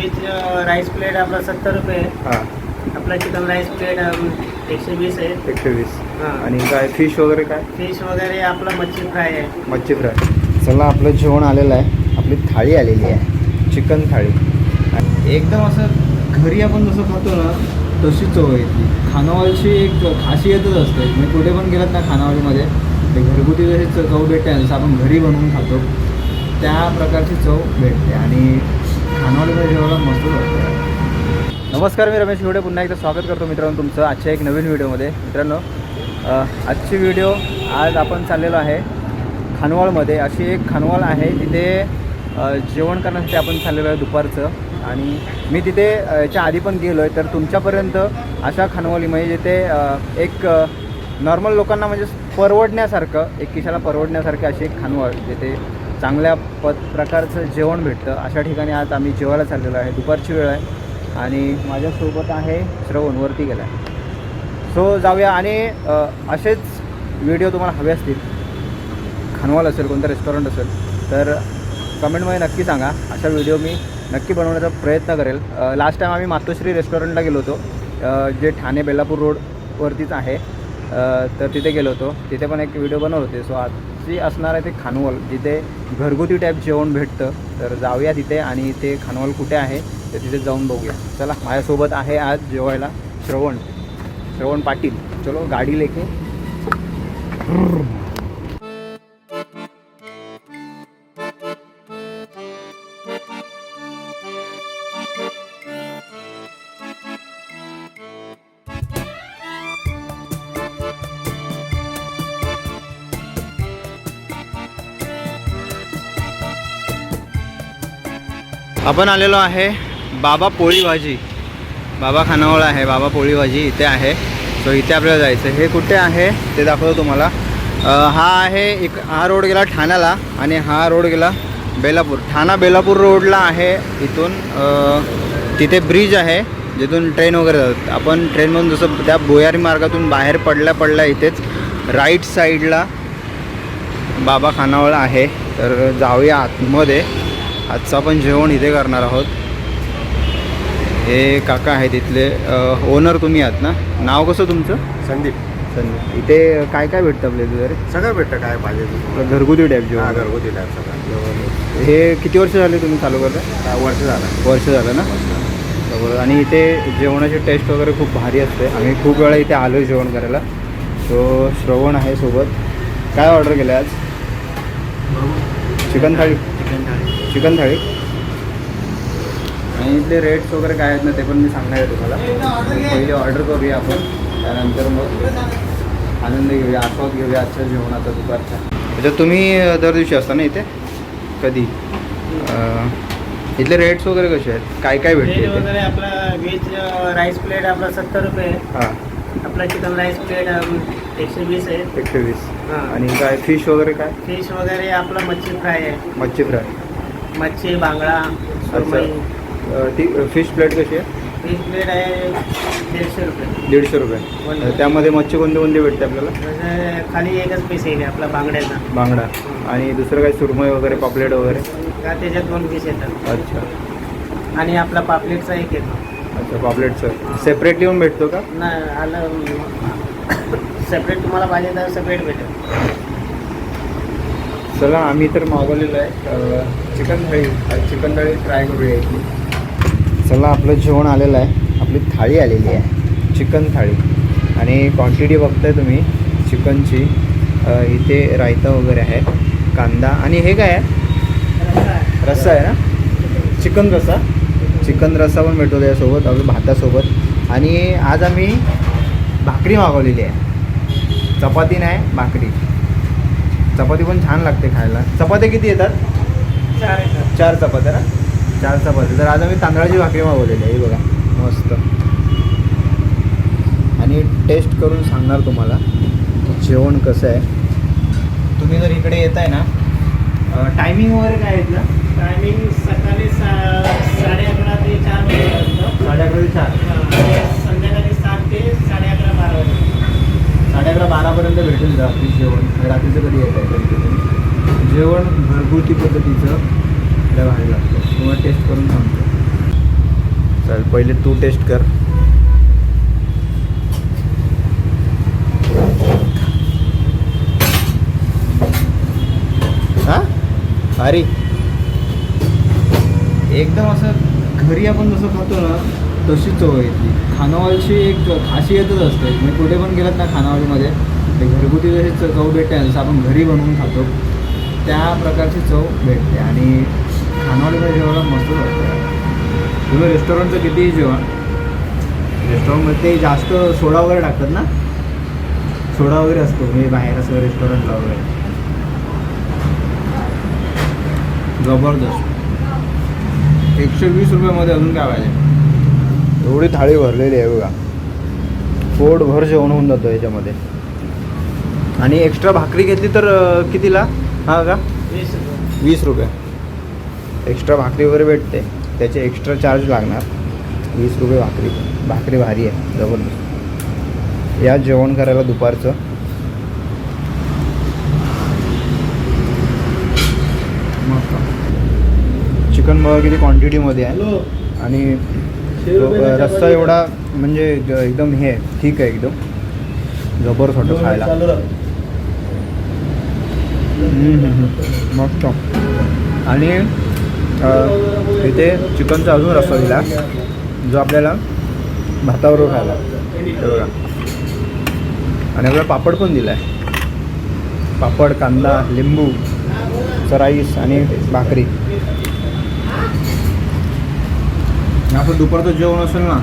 Veg rice plate आपला सत्तर रुपये आहे. हां. आपला चिकन राईस प्लेट एकशे वीस आहे. एकशे वीस. हां. आणि काय फिश वगैरे काय? फिश वगैरे आपला मच्छी फ्राय आहे. मच्छी फ्राय चला आपलं जेवण आलेलं आहे. आपली थाळी आलेली आहे. चिकन थाळी. एकदम असं घरी आपण जसं खातो ना तशी चव येते खानावळची एक खासियतच असते. म्हणजे कुठे पण गेलात ना खानावळीमध्ये ते घरगुती जशी च- चव भेटते ना, जसं आपण घरी बनवून खातो त्या प्रकारची चव भेटते. आणि खानावळीमध्ये मस्त वाटतं नमस्कार मी रमेश घोडे पुन्हा एकदा स्वागत करतो मित्रांनो तुमचं आजच्या एक नवीन व्हिडिओमध्ये. मित्रांनो आजची व्हिडिओ आज आपण चाललेलो आहे खानवाळमध्ये. अशी एक खानवाळ आहे तिथे जेवण करण्यासाठी आपण चाललेलो आहे दुपारचं. आणि मी तिथे याच्या आधी पण गेलो आहे तर तुमच्यापर्यंत अशा खानवाली म्हणजे जिथे एक नॉर्मल लोकांना म्हणजे परवडण्यासारखं एक किशाला परवडण्यासारखी अशी एक खानवळ जिथे चांगल्या प प्रकारचं जेवण भेटतं. अशा ठिकाणी आज आम्ही जेवायला चाललेलो आहे. दुपारची वेळ आहे. आणि माझ्यासोबत आहे श्रवण वरती गेला आहे. सो जाऊया. आणि असेच व्हिडिओ तुम्हाला हवे असतील खानवाल असेल कोणतं रेस्टॉरंट असेल तर कमेंटमध्ये नक्की सांगा. अशा व्हिडिओ मी नक्की बनवण्याचा प्रयत्न करेल. लास्ट टाईम आम्ही मातोश्री रेस्टॉरंटला गेलो होतो. जे ठाणे बेलापूर रोडवरतीच आहे. तर तिथे गेलो होतो. तिथे पण एक व्हिडिओ बनवत होते. सो आज जे असणार आहे ते खानवल जिथे घरगुती टाईप जेवण भेटतं. तर जाऊया तिथे आणि ते खानवल कुठे आहे ते तिथे जाऊन बघूया. चला माझ्यासोबत आहे आज जेवायला श्रवण श्रवण पाटील. चलो गाडी लेके. आपण आलेलो आहे बाबा पोळी भाजी बाबा खानावळ आहे बाबा पोळी भाजी इथे आहे. सो इथे आपल्याला जायचं हे कुठे आहे ते दाखवतो तुम्हाला. हा आहे एक हा रोड गेला ठाण्याला आणि हा रोड गेला बेलापूर. ठाणा बेलापूर रोडला आहे इथून तिथे ब्रिज आहे जिथून ट्रेन वगैरे जातात. आपण ट्रेनमधून जसं त्या भुयारी मार्गातून बाहेर पडल्या पडल्या इथेच राईट साईडला बाबा खानावळ आहे. तर जाऊया आतमध्ये. आजचं आपण जेवण इथे करणार आहोत. हे काका आहेत इथले ओनर तुम्ही आहात ना? नाव कसं तुमचं? संदीप. संदीप. इथे काय काय भेटतं आपल्या इथे? सगळं भेटतं काय पाहिजे. घरगुती टाईप हा जेवण घरगुती टाईप सगळं. हे किती वर्ष झाले तुम्ही चालू करता? काय वर्ष झालं. वर्ष झालं ना? बरोबर. आणि इथे जेवणाची टेस्ट वगैरे खूप भारी असते. आम्ही खूप वेळा इथे आलो आहे जेवण करायला. तो श्रवण आहे सोबत. काय ऑर्डर केलं आज? चिकन थाळी. चिकन थाळी आणि इथले रेट्स वगैरे काय आहेत ना ते पण मी सांगणार आहे तुम्हाला. पहिले ऑर्डर करूया आपण त्यानंतर मग आनंद घेऊया आस्वाद घेऊया आजच्या जेवणाचा दुपारचा. त्याच्यात तुम्ही दर दिवशी असता ना इथे? कधी? इथले रेट्स वगैरे कसे आहेत? काय काय भेटते वगैरे आपला व्हेज राईस प्लेट आपला सत्तर रुपये आहे. हां. आपला चिकन राईस प्लेट एकशे वीस आहे. एकशे वीस. हां. आणि काय फिश वगैरे काय? फिश वगैरे आपला मच्छी फ्राय आहे. मच्छी फ्राय. मच्छी बांगडा सुरमई. अं, ती फिश प्लेट कशी आहे? फिश प्लेट आहे दीडशे रुपये. दीडशे रुपये. त्यामध्ये मच्छी कोणती कोणती भेटते आपल्याला? म्हणजे खाली एकच पीस येईल आपला बांगड्याचा. बांगडा. आणि दुसरं काही सुरमई वगैरे पापलेट वगैरे? का त्याच्यात दोन पीस येतात. अच्छा. आणि आपला पापलेटचा एक येतो. अच्छा पापलेटचं. सेपरेटली येऊन भेटतो का? ना आलं सेपरेट तुम्हाला पाहिजे तर सेपरेट भेटेल. चला आम्ही तर मागवलेलं आहे. चिकन थाळी चिकन थाळी ट्राय करूया इथली. चला आपलं जेवण आलेलं आहे. आपली थाळी आलेली आहे. चिकन थाळी. आणि क्वांटिटी बघताय तुम्ही चिकनची. इथे रायता वगैरे आहे कांदा. आणि हे काय आहे? रस्सा आहे ना? चिकन रस्सा. चिकन रस्सा पण भेटतो त्याच्यासोबत आपल्या भातासोबत. आणि आज आम्ही भाकरी मागवलेली आहे. चपाती नाही भाकरी. चपाती पण छान लागते खायला. चपात्या किती येतात? चार येतात. चार चपात्या ना? चार चपात्या. तर आज आम्ही तांदळाची भाकरी मागवलेली आहे बघा. मस्त. आणि टेस्ट करून सांगणार तुम्हाला जेवण कसं आहे. तुम्ही जर इकडे येत आहे ना टायमिंग वगैरे काय आहेत ना टायमिंग सकाळी सा साडे अकरा ते चार वाजे असतं साडे अकरा ते चार आणि संध्याकाळी सात ते साडे अकरा बारा वाजे साडे अकरा बारापर्यंत भेटेल रात्री जेवण रात्रीचं कधी येत आहे तरी तुम्ही जेवण घरगुती पद्धतीचं लागतं. तुम्हाला टेस्ट करून सांगतो. चालेल पहिले तू टेस्ट कर. हा? भारी. एकदम असं घरी आपण जसं खातो ना तशी चव आहे ती खानावळची एक खासियतच असते. म्हणजे कुठे पण गेलात ना खानावळीमध्ये ते घरगुती जशी चव भेटते ना, जसं आपण घरी बनवून खातो. त्या प्रकारची चव भेटते आणि खानावळीमध्ये जेवायला मस्त वाटतं तुम्ही रेस्टॉरंटचं कितीही जेवा रेस्टॉरंटमध्ये ते जास्त सोडा वगैरे टाकतात ना? सोडा वगैरे असतो म्हणजे बाहेर असं रेस्टॉरंटला वगैरे. जबरदस्त. एकशे वीस रुपयामध्ये अजून काय पाहिजे? एवढी थाळी भरलेली आहे बघा. पोट भर जेवण होऊन जातो याच्यामध्ये. आणि एक्स्ट्रा भाकरी घेतली तर कितीला? हा का? वीस रुपये. एक्स्ट्रा भाकरी वगैरे भेटते. त्याचे एक्स्ट्रा चार्ज लागणार. वीस रुपये भाकरी. भाकरी भारी आहे. जबरदस्त. या जेवण करायला दुपारचं. चिकन बघा किती क्वांटिटीमध्ये आहे. आणि शे रुपये तो रस्सा एवढा म्हणजे एकदम हे आहे, ठीक आहे एकदम. जबरदस्त वाटतं खायला. मस्त. आणि इथे चिकनचा अजून रस्सा दिला जो आपल्याला भाताबरोबर खायला. एवढा बघा. आणि आपल्याला पापड पण दिला आहे पापड कांदा लिंबू राईस आणि भाकरी. आपलं आपण दुपारचं जेवण असेल ना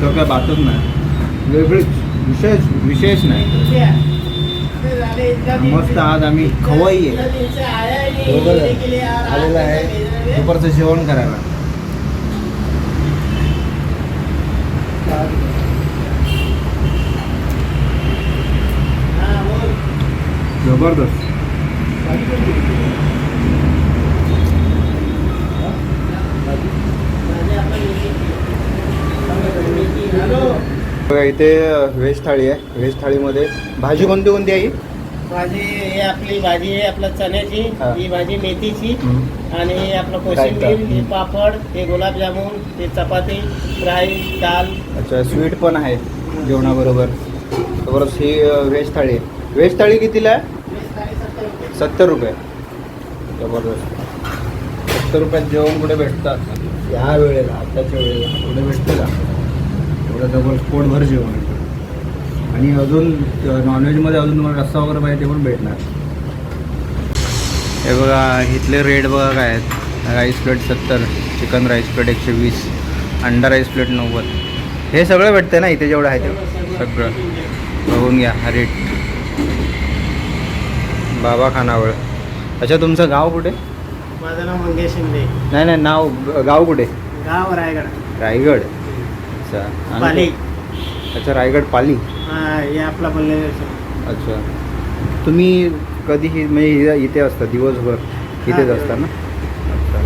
तर काय बातच नाही. वेगळीच विशेष विशेष नाही. मस्त आज आम्ही खवाई आलेलं आहे. दुपारचं जेवण करायला. जबरदस्त माझे आपण मेथी. हॅलो बघा इथे व्हेज थाळी आहे. व्हेज थाळीमध्ये भाजी कोणती कोणती आहे? भाजी हे आपली भाजी आहे आपल्या चण्याची हा. ही भाजी मेथीची. आणि आपलं कोशिंबीर? हे पापड हे गुलाबजामुन हे चपाती फ्राय दाल. अच्छा स्वीट पण आहे जेवणाबरोबर. बरोबर ही व्हेज थाळी आहे. व्हेज थाळी कितीला आहे? सत्तर रुपये. जबरदस्त. सत्तर रुपयात जेवण कुठे भेटतात? या वेळेला आताच्या वेळेला. कुठे भेटतं का एवढं जबर पोटभर जेवण आणि अजून नॉनव्हेजमध्ये अजून तुम्हाला रस्सा वगैरे पाहिजे ते पण भेटणार. हे बघा इथले रेट बघा काय आहेत. राईस प्लेट सत्तर चिकन राईस प्लेट एकशे वीस अंडा राईस प्लेट नव्वद. हे सगळं भेटतं ना इथे जेवढं आहे ते? सगळं. बघून घ्या हा रेट बाबा खानावळ. अच्छा तुमचं गाव कुठे? माझं नाव मंगेश शिंदे. नाही नाही नाव गाव कुठे? गाव रायगड. रायगड. अच्छा. आणि- पाली. अच्छा रायगड पाली? हा हे आपला बोलले अच्छा. तुम्ही कधीही म्हणजे इथे- असता दिवसभर इथेच असता ना? अच्छा.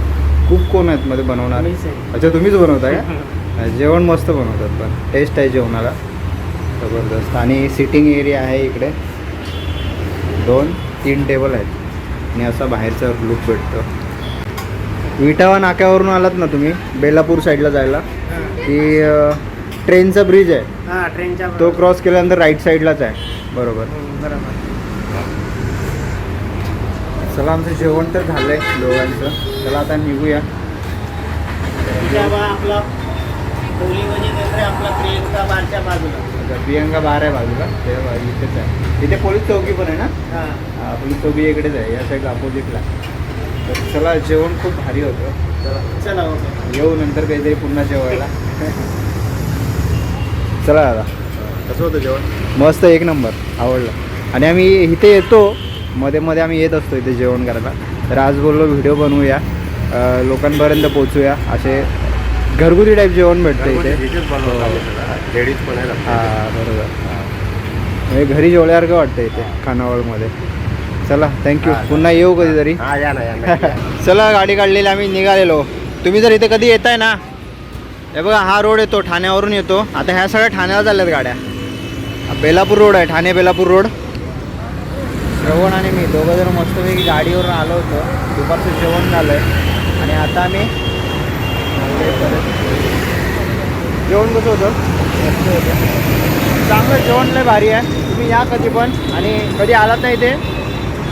खूप कोण आहेत मध्ये बनवणार? मीच आहे. अच्छा तुम्हीच बनवता का? जेवण मस्त बनवतात पण. टेस्ट आहे जेवणाला. जबरदस्त. आणि सिटिंग एरिया आहे इकडे. दोन तीन टेबल आहेत. आणि असा बाहेरचा लुक भेटतो. विटावा नाक्यावरून आलात ना तुम्ही? बेलापूर साईडला जायला. हा. की अ, ट्रेनचा ब्रिज आहे. हा ट्रेनच्या तो क्रॉस केल्यानंतर राईट साईडलाच आहे. बरोबर. हम्म, बरोबर. चला आमचं जेवण तर झालं आहे दोघांचं. चला आता निघूया. आपला म्हणजे नंतर आपला प्रियंका बारच्या बाजूला. अच्छा, प्रियंका बार आहे बाजूला. ते बा- इथेच आहे. इथे पोलीस चौकी पण आहे ना? हा. हा, पोलीस चौकी इकडेच आहे. या साईड अपोजिटला तर चला जेवण खूप भारी होतं. चला चला ओके. येऊ नंतर काहीतरी पुन्हा जेवायला. चला दादा. कसं होतं जेवण? मस्त एक नंबर आवडलं. आणि आम्ही इथे येतो मध्ये मध्ये आम्ही येत असतो इथे जेवण करायला. तर आज बोललो व्हिडिओ बनवूया लोकांपर्यंत पोचूया असे घरगुती टाईप जेवण भेटतं इथे. आहे हां बरोबर. हां म्हणजे घरी जेवल्यासारखं वाटतं इथे खानावळमध्ये. चला थँक्यू हां. पुन्हा येऊ कधीतरी. हा. चला गाडी काढलेली आम्ही निघालेलो. तुम्ही जर इथे कधी येताय ना हे बघा हा रोड येतो ठाण्यावरून येतो. आता ह्या सगळ्या ठाण्याला चालल्यात गाड्या. बेलापूर रोड आहे ठाणे बेलापूर रोड. श्रवण आणि मी दोघं जण मस्तपैकी गाडीवरून आलो होतो. दुपारचं जेवण झालं आहे आणि आता आम्ही जेवण कसं होतं? होतं. चांगलं जेवण लय भारी आहे. तुम्ही या कधी पण. आणि कधी आलात नाही ते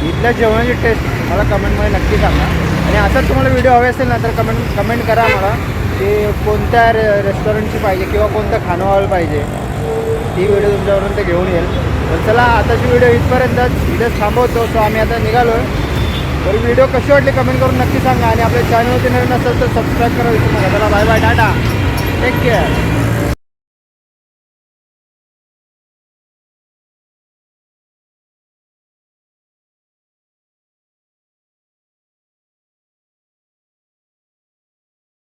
इथल्या जेवणाची टेस्ट मला कमेंटमध्ये नक्की सांगा. आणि असंच तुम्हाला व्हिडिओ हवे असेल ना तर कमेंट कमेंट करा मला ते कोणत्या रे रेस्टॉरंटची पाहिजे किंवा कोणतं खाणं हॉल पाहिजे ती व्हिडिओ तुमच्यापर्यंत घेऊन येईल. तर चला आताची व्हिडिओ इथपर्यंतच इथेच थांबवतो. सो आम्ही आता निघालो आहे तर व्हिडिओ कशी वाटली कमेंट करून नक्की सांगा. आणि आपल्या चॅनलवरती नवीन असेल तर सबस्क्राईब करा. विसरू नका. चला bye bye tata. Take care